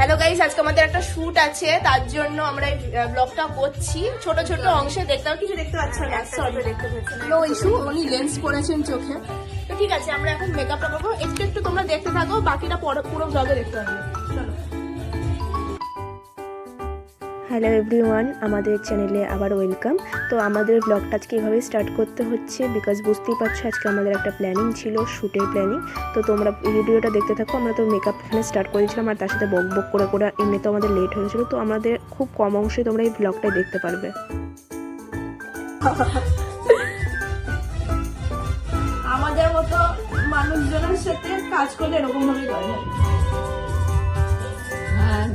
Hello guys আজকে আমাদের একটা শুট আছে তার জন্য আমরা এই ব্লগটা করছি। ছোট ছোট অংশে দেখতে কিছু দেখতে পাচ্ছি না সরি দেখতে পাচ্ছ নো। ইস্যু উনি লেন্স পরেছেন চোখে। তো ঠিক আছে আমরা এখন মেকআপটা করব। একটু একটু তোমরা দেখতে থাকো বাকিটা পরে- পুরো ব্লগে দেখতে থাকো চলো। হ্যালো এভরিওয়ান, আমাদের চ্যানেলে আবার ওয়েলকাম। তো আমাদের ব্লগটা আজকে এভাবে স্টার্ট করতে হচ্ছে বিকজ বুঝতেই পারছ আজকে আমাদের একটা প্ল্যানিং ছিল শ্যুটের প্ল্যানিং তো তোমরা ভিডিওটা দেখতে থাকো, আমরা তো মেকআপ এখানে স্টার্ট করেছিলাম আর তার সাথে বক বক করে করে এমনি তো আমাদের লেট হয়ে গেছিল। তো আমাদের খুব কম অংশে তোমরা এই ব্লগটাই দেখতে পারবে। আমাদের মতো মানুষজনের সাথে কাজ করলে এরকম ভাবে করে হ্যাঁ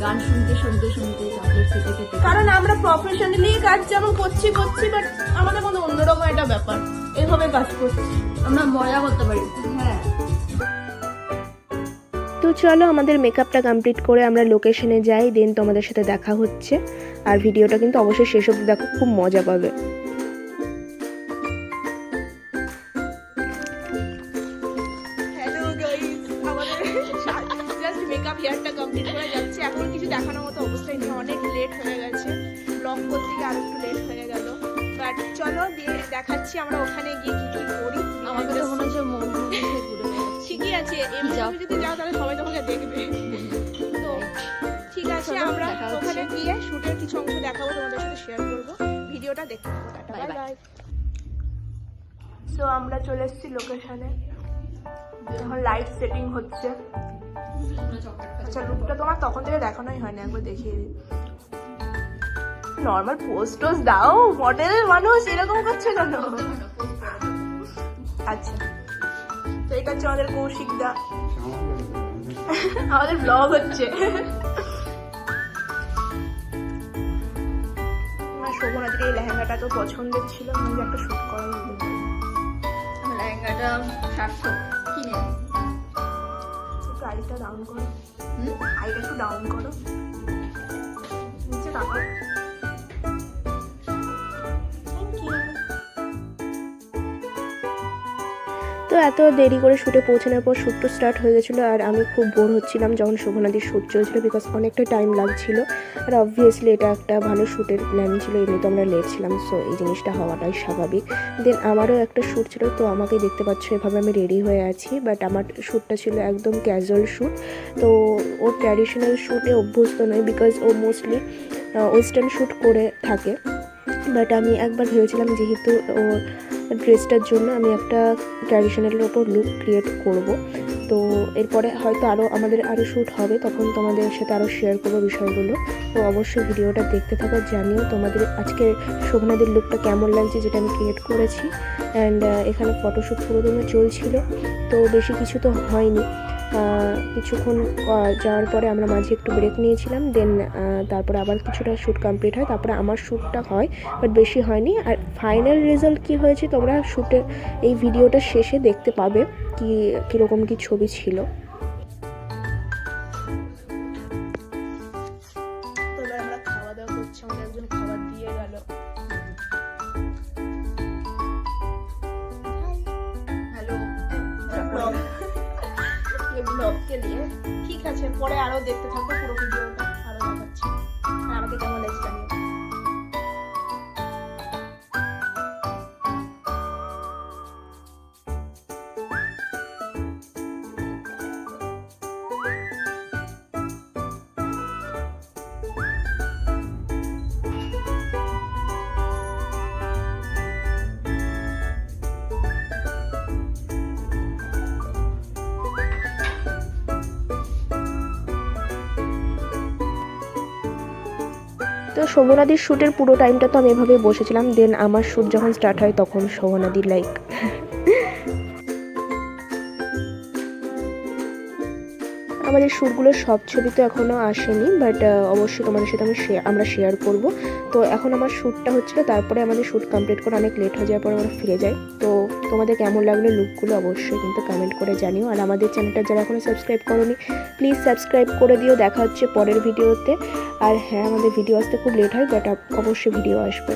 গান শুনতে শুনতে শুনতে চকলেট খেতে খেতে। কারণ আমরা প্রফেশনালি কাজ যেমন করছি করছি বাট আমাদের মধ্যে অন্যরকম একটা ব্যাপার। এইভাবে কাজ করছি। আমরা মজা করতে পারি। হ্যাঁ। তো চলো আমাদের মেকআপটা কমপ্লিট করে আমরা লোকেশনে যাই দেন তোমাদের সাথে দেখা হচ্ছে। আর ভিডিওটা কিন্তু অবশ্যই শেষ অবধি দেখো খুব মজা পাবে। কমপ্লিট করে যাচ্ছে। এখন কিছু দেখানোর মতো অবস্থায় নেই। অনেক লেট হয়ে গেছে। ব্লগ করতে গিয়ে আরও একটু লেট হয়ে গেল। বাট চলো দিয়ে দেখাচ্ছি আমরা ওখানে গিয়ে কি কি করি। আমাদের তো মনে হচ্ছে মন ঠিকই আছে। এমনি যদি যাও তাহলে সবাই তোমাকে দেখবে। তো ঠিক আছে আমরা ওখানে গিয়ে শুটের কিছু অংশ দেখাবো তোমাদের সাথে শেয়ার করব। ভিডিওটা দেখতে থাকো টাটা বাই বাই সো আমরা চলে এসেছি লোকেশনে এখন লাইট সেটিং হচ্ছে। আচ্ছা লুকটা তোমার তখন থেকে দেখানোই হয়নি একবার দেখিয়ে দিই। নর্মাল পোস্ট টোস্ট দাও মডেল মানুষ এরকম করছে কেন? আচ্ছা তো এটা হচ্ছে আমাদের কৌশিক দা। আমাদের ব্লগ হচ্ছে। আমার শোভনাথের এই লেহেঙ্গাটা তো পছন্দের ছিল আমি একটা শুট করাই দিতে লেহেঙ্গাটা সাতশো কিনে। আইটা ডাউন করো। 嗯，还有一个是哪个呢？你猜哪个？তো এত দেরি করে শ্যুটে পৌঁছানোর পর শ্যুট তো স্টার্ট হয়ে গেছিল আর আমি খুব বোর হচ্ছিলাম যখন শোভনাদির শ্যুট চলছিল বিকজ অনেকটা টাইম লাগছিল। আর অবভিয়াসলি এটা একটা ভালো শ্যুটের প্ল্যান ছিল এমনি তো আমরা লেট ছিলাম সো এই জিনিসটা হওয়াটাই স্বাভাবিক। দেন আমারও একটা শ্যুট ছিল, তো আমাকে দেখতে পাচ্ছ এভাবে আমি রেডি হয়ে আছি বাট আমার শ্যুটটা ছিল একদম ক্যাজুয়াল শ্যুট তো ও ট্র্যাডিশনাল শ্যুটে অভ্যস্ত নয় বিকজ ও মোস্টলি ওয়েস্টার্ন শ্যুট করে থাকে। বাট আমি একবার ভেবেছিলাম যেহেতু ও ড্রেসটার জন্য আমি একটা ট্র্যাডিশনালের ওপর লুক ক্রিয়েট করব। তো এরপরে হয়তো আরও আমাদের আরও শ্যুট হবে, তখন তোমাদের সাথে আরও শেয়ার করব বিষয়গুলো। তো অবশ্যই ভিডিওটা দেখতে থাকো, জানিও তোমাদের আজকে শোভনাদের লুকটা কেমন লাগছে যেটা আমি ক্রিয়েট করেছি। অ্যান্ড এখানে ফটোশ্যুট পুরোদমে চলছিল, তো বেশি কিছু তো হয়নি। কিছুক্ষণ যাওয়ার পরে আমরা মাঝে একটু ব্রেক নিয়েছিলাম দেন তারপরে আবার কিছুটা শ্যুট কমপ্লিট হয়। তারপরে আমার শ্যুটটা হয় বাট বেশি হয়নি। আর ফাইনাল রেজাল্ট কি হয়েছে তোমরা শ্যুটের এই ভিডিওটা শেষে দেখতে পাবে, কি, কীরকম কি ছবি ছিল। নিয়ে ঠিক আছে পরে আরও দেখতে থাকব পুরো ভিডিও তো শোভনাদির শ্যুটের পুরো টাইমটা তো আমি এভাবে বসেছিলাম দেন আমার শ্যুট যখন স্টার্ট হয় তখন শোভনাদি লাইক আমাদের শ্যুটগুলো সব ছবি তো এখনও আসেনি বাট অবশ্যই তোমাদের সাথে আমি আমরা শেয়ার করব। তো এখন আমার শ্যুটটা হচ্ছিল, তারপরে আমাদের শ্যুট কমপ্লিট করে অনেক লেট হয়ে যাওয়ার পরে আমরা ফিরে যাই। তো তোমাদের কেমন লাগল লুকগুলো অবশ্যই কিন্তু কমেন্ট করে জানিও। আর আমাদের চ্যানেলটা যারা এখনও সাবস্ক্রাইব করোনি প্লিজ সাবস্ক্রাইব করে দিও। দেখা হচ্ছে পরের ভিডিওতে আর হ্যাঁ আমাদের ভিডিও আসতে খুব লেট হয় বাট অবশ্যই ভিডিও আসবে।